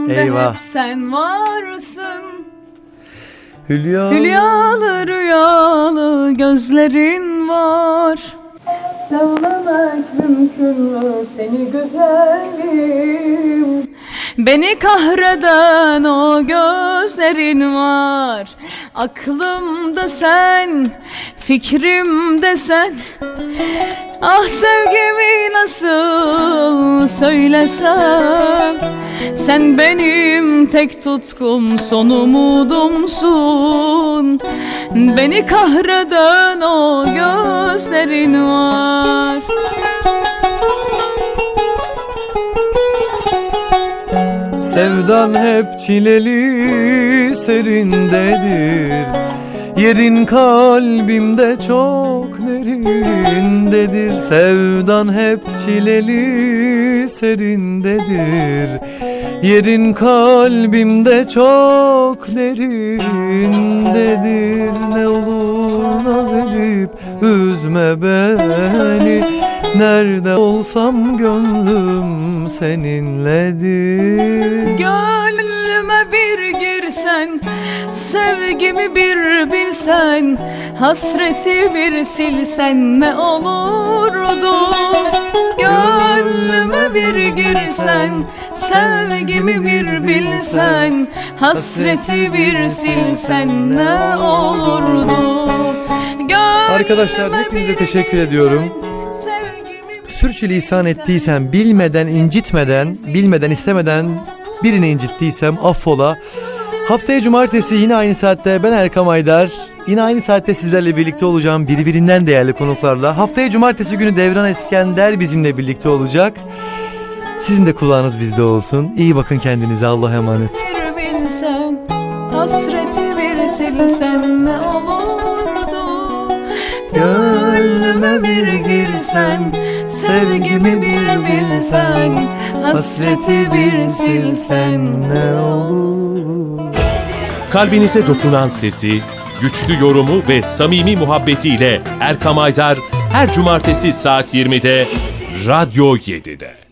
Kalbimde Eyvah. hep sen varsın Hülya. Hülyalı rüyalı gözlerin var. Sevmemek mümkün mü seni güzelim? Beni kahreden o gözlerin var. Aklımda sen, fikrimde sen. Ah sevgimi nasıl söylesem Sen benim tek tutkum son umudumsun. Beni kahreden o gözlerin var. Sevdan hep çileli serindedir. Yerin kalbimde çok derindedir. Sevdan hep çileli serindedir. Yerin kalbimde çok derindedir. Ne olur naz edip üzme beni. Nerede olsam gönlüm seninledir. Gönlüme bir girsen Sevgimi bir bilsen Hasreti bir silsen ne olurdu Girsen Sevgimi bir bilsen Hasreti bir silsen ne olurdu Gönlüme Arkadaşlar, hepinize teşekkür ediyorum. Sürçülisan ettiysem, bilmeden, incitmeden, bilmeden, istemeden birini incittiysem affola. Haftaya cumartesi yine aynı saatte ben Erkam Aydar. Yine aynı saatte sizlerle birlikte olacağım birbirinden değerli konuklarla. Haftaya cumartesi günü Devran Eskender bizimle birlikte olacak. Sizin de kulağınız bizde olsun. İyi bakın kendinize Allah'a emanet. bir bilsen Hasreti bir silsen ne olurdu Gönlüme bir girsen Sevgimi bir bilsen Hasreti bir silsen ne olur. Kalbinize dokunan sesi, güçlü yorumu ve samimi muhabbetiyle Erkam Aydar her cumartesi saat 20'de Radyo 7'de.